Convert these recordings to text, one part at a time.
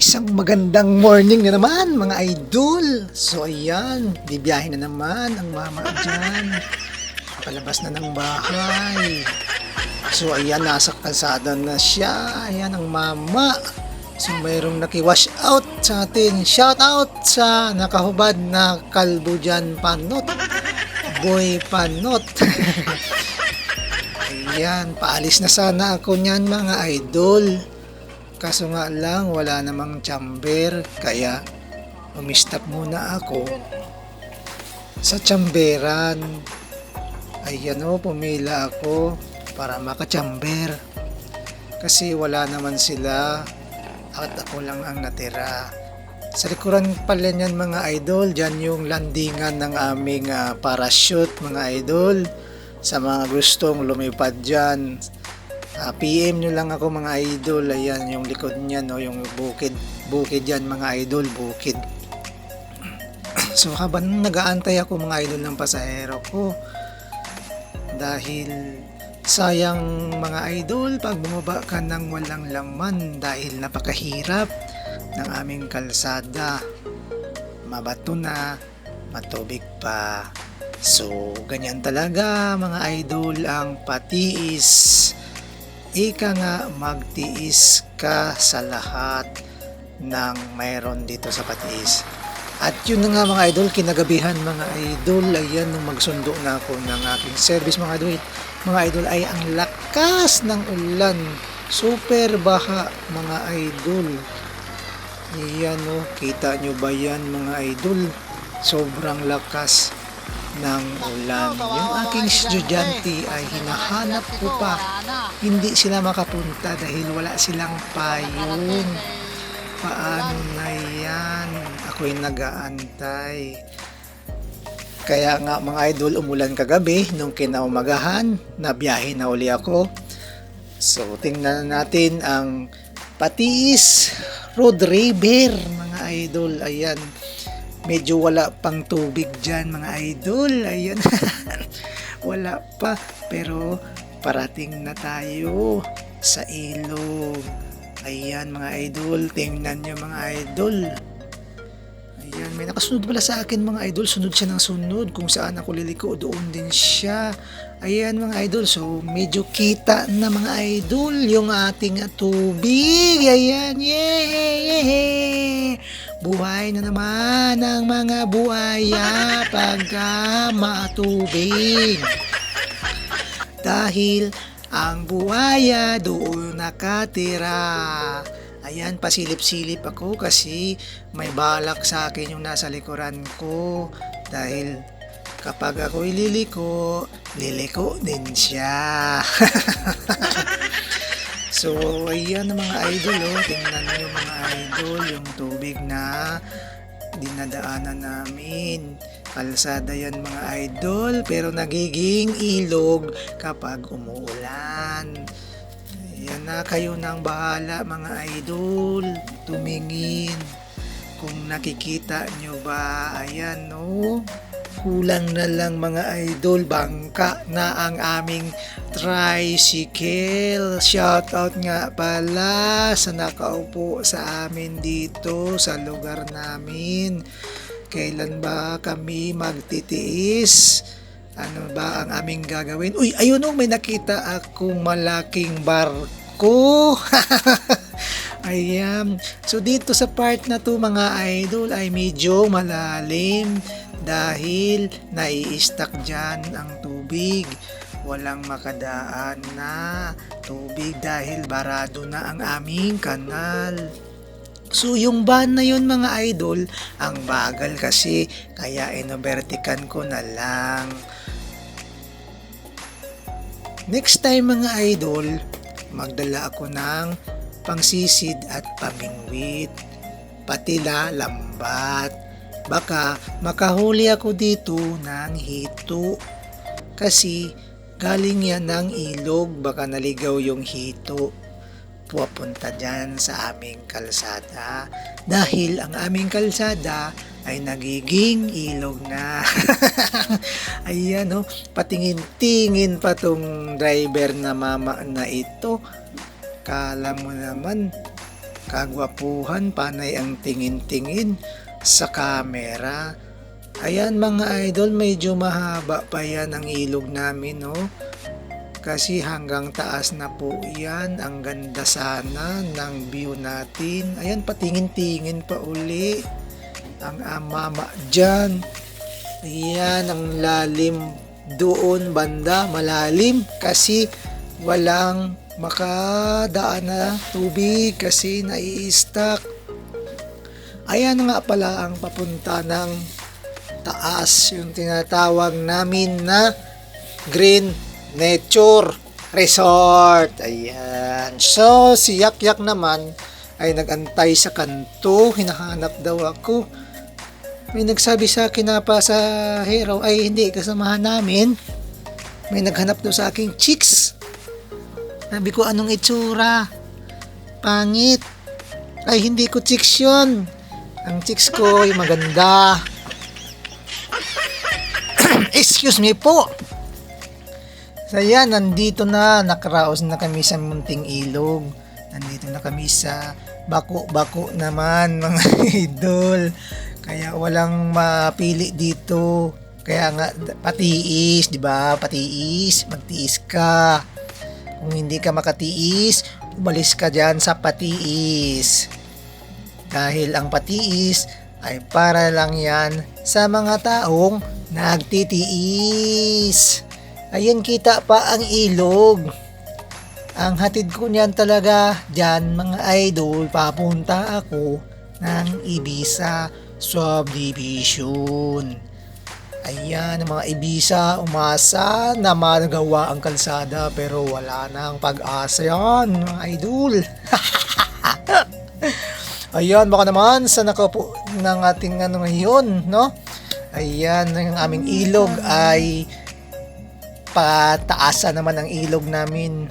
Isang magandang morning na naman mga idol. So ayan, bibiyahe na naman ang mama dyan. Palabas na ng bahay. So ayan, nasa kalsada na siya. Ayan ang mama. So mayroong naki-wash out sa atin. Shout out sa nakahubad na kalbo dyan panot. Boy panot. ayan, paalis na sana ako niyan mga idol. Kaso nga lang, wala namang chamber, kaya umistap muna ako sa chamberan. Ayan o, pumila ako para makachamber. Kasi wala naman sila at ako lang ang natira. Sa likuran pala niyan mga idol, dyan yung landingan ng aming ah, parachute mga idol. Sa mga gustong lumipad dyan, Ah, PM nyo lang ako mga idol. Ayan, yung likod niyan, no, yung bukid. Bukid yan mga idol, bukid. so habang nagaantay ako mga idol ng pasahero ko, dahil sayang mga idol pag bumaba ka ng walang laman dahil napakahirap ng aming kalsada. Mabato na, matubig pa. So, ganyan talaga mga idol ang patiis ika nga magtiis ka sa lahat ng mayroon dito sa patiis. At yun na nga mga idol, kinagabihan mga idol, ayan nung magsundo na ako ng aking service mga idol. Mga idol ay ang lakas ng ulan. Super baha mga idol. Ayan o, kita nyo ba yan mga idol? Sobrang lakas ng ulan. Yung aking estudyante ay hinahanap ko pa hindi sila makapunta dahil wala silang payong. Paano na yan? Ako'y nag-aantay. Kaya nga mga idol, umulan kagabi nung kinaumagahan, nabiyahe na uli ako. So, tingnan natin ang Patiis Road River, mga idol. Ayan, medyo wala pang tubig dyan, mga idol. Ayan, wala pa. Pero parating na tayo sa ilog. Ayan mga idol, tingnan nyo mga idol. Ayan, may nakasunod pala sa akin mga idol. Sunod siya ng sunod. Kung saan ako liliko, doon din siya. Ayan mga idol, so medyo kita na mga idol yung ating tubig. Ayan, yay! Buhay na naman ang mga buhaya pagka matubig dahil ang buhaya doon nakatira. Ayan, pasilip-silip ako kasi may balak sa akin yung nasa likuran ko dahil kapag ako ililiko, liliko din siya. so, ayan mga idol, oh. tingnan nyo mga idol, yung tubig na dinadaanan namin. Kalsada yan mga idol, pero nagiging ilog kapag umuulan. Yan na kayo nang bahala mga idol, tumingin. Kung nakikita nyo ba, ayan no, kulang na lang mga idol, bangka na ang aming tricycle. Shoutout nga pala sa nakaupo sa amin dito sa lugar namin. Kailan ba kami magtitiis? Ano ba ang aming gagawin? Uy, ayun oh, may nakita akong malaking barko. Ayan. So dito sa part na to mga idol ay medyo malalim dahil nai-stack dyan ang tubig. Walang makadaan na tubig dahil barado na ang aming kanal. So yung van na yun mga idol, ang bagal kasi kaya inobertikan ko na lang. Next time mga idol, magdala ako ng pangsisid at pamingwit, pati na lambat. Baka makahuli ako dito ng hito. Kasi galing yan ng ilog, baka naligaw yung hito pupunta dyan sa aming kalsada dahil ang aming kalsada ay nagiging ilog na. Ayan oh, patingin-tingin pa tong driver na mama na ito. Kala mo naman kagwapuhan, panay ang tingin-tingin sa camera. Ayan mga idol, medyo mahaba pa yan ang ilog namin, no? Kasi hanggang taas na po yan. Ang ganda sana ng view natin. Ayan, patingin-tingin pa uli. Ang amama dyan. Ayan, ang lalim doon banda, malalim. Kasi walang makadaan na tubig kasi nai-stuck. Ayan nga pala ang papunta ng taas, yung tinatawag namin na Green Nature Resort. Ayan. So, si Yak Yak naman ay nagantay sa kanto. Hinahanap daw ako. May nagsabi sa akin na pa sa hero ay hindi kasamahan namin. May naghanap daw sa aking chicks. Sabi ko, anong itsura? Pangit. Ay, hindi ko chicks yun. Ang chicks ko ay maganda. Excuse me po. So yan, nandito na, nakaraos na kami sa munting ilog. Nandito na kami sa bako-bako naman mga idol. Kaya walang mapili dito. Kaya nga patiis, 'di ba? Patiis, magtiis ka. Kung hindi ka makatiis, umalis ka diyan sa patiis. Dahil ang patiis ay para lang yan sa mga taong nagtitiis. Ayun kita pa ang ilog. Ang hatid ko niyan talaga dyan mga idol, papunta ako ng Ibiza Subdivision. Ayan, mga Ibiza, umasa na magawa ang kalsada pero wala na ang pag-asa yan, mga idol. Ayan, baka naman sa nakapo ng ating ano ngayon, no? Ayan, ang aming ilog ay pataasan naman ang ilog namin.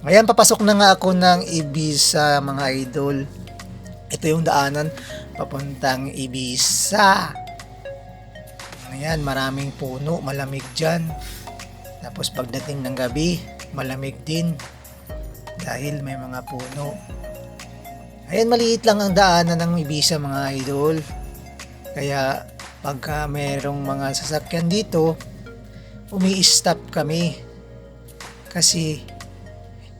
Ayan, papasok na nga ako ng Ibiza, mga idol. Ito yung daanan papuntang Ibiza. Ayan, maraming puno, malamig dyan. Tapos pagdating ng gabi, malamig din. Dahil may mga puno. Ayan, maliit lang ang daanan ng Ibiza mga idol. Kaya pagka merong mga sasakyan dito, umi-stop kami. Kasi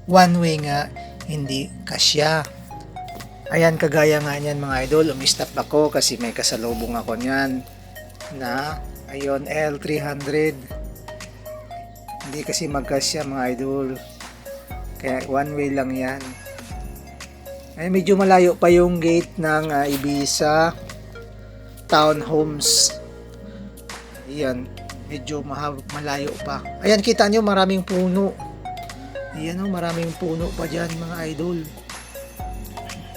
one way nga, hindi kasya. Ayan, kagaya nga niyan mga idol, umi-stop ako kasi may kasalubong ako niyan na ayon L300. Hindi kasi magkasya mga idol. Kaya one way lang yan. Ay, medyo malayo pa yung gate ng uh, Ibiza Townhomes. Ayan, medyo malayo pa. Ayan, kita nyo maraming puno. Ayan o, maraming puno pa dyan mga idol.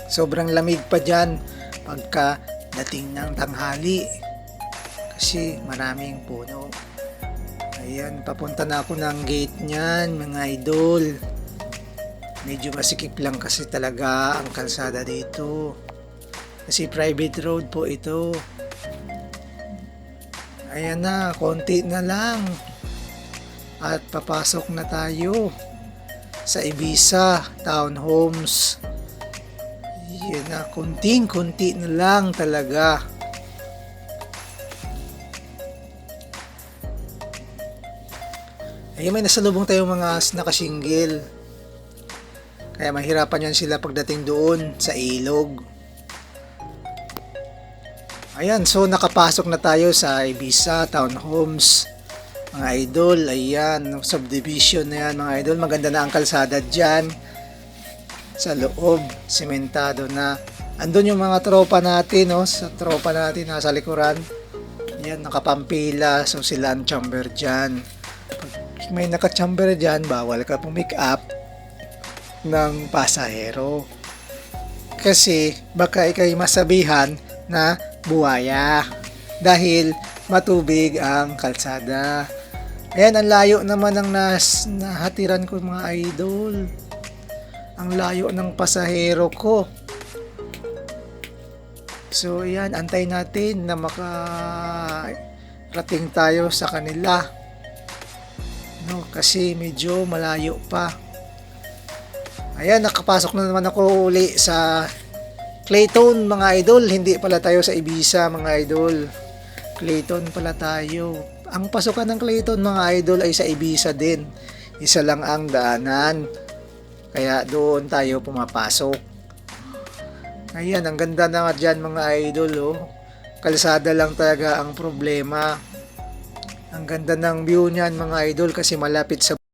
Sobrang lamig pa dyan pagka dating ng tanghali. Kasi maraming puno. Ayan, papunta na ako ng gate niyan mga idol. Medyo masikip lang kasi talaga ang kalsada dito. Kasi private road po ito. Ayan na, konti na lang. At papasok na tayo sa Ibiza Townhomes. Yan na, kunting-kunti na lang talaga. Ayun, may nasalubong tayong mga nakasingle. Kaya mahirapan yan sila pagdating doon sa ilog. Ayan, so nakapasok na tayo sa Ibiza Townhomes. Mga idol, ayan, subdivision na yan mga idol. Maganda na ang kalsada dyan. Sa loob, sementado na. Andun yung mga tropa natin, no? Sa tropa natin, nasa likuran. Ayan, nakapampila. So sila ang chamber dyan. Pag may naka-chamber dyan, bawal ka pumick up ng pasahero. Kasi baka ikay masabihan na buwaya dahil matubig ang kalsada. Ayan, ang layo naman ng nas, nahatiran ko mga idol. Ang layo ng pasahero ko. So, ayan, antay natin na makarating tayo sa kanila. No, kasi medyo malayo pa. Ayan, nakapasok na naman ako uli sa Clayton mga idol, hindi pala tayo sa Ibiza mga idol. Clayton pala tayo. Ang pasukan ng Clayton mga idol ay sa Ibiza din. Isa lang ang daanan. Kaya doon tayo pumapasok. Ayan, ang ganda na nga dyan mga idol oh. Kalsada lang talaga ang problema. Ang ganda ng view niyan mga idol kasi malapit sa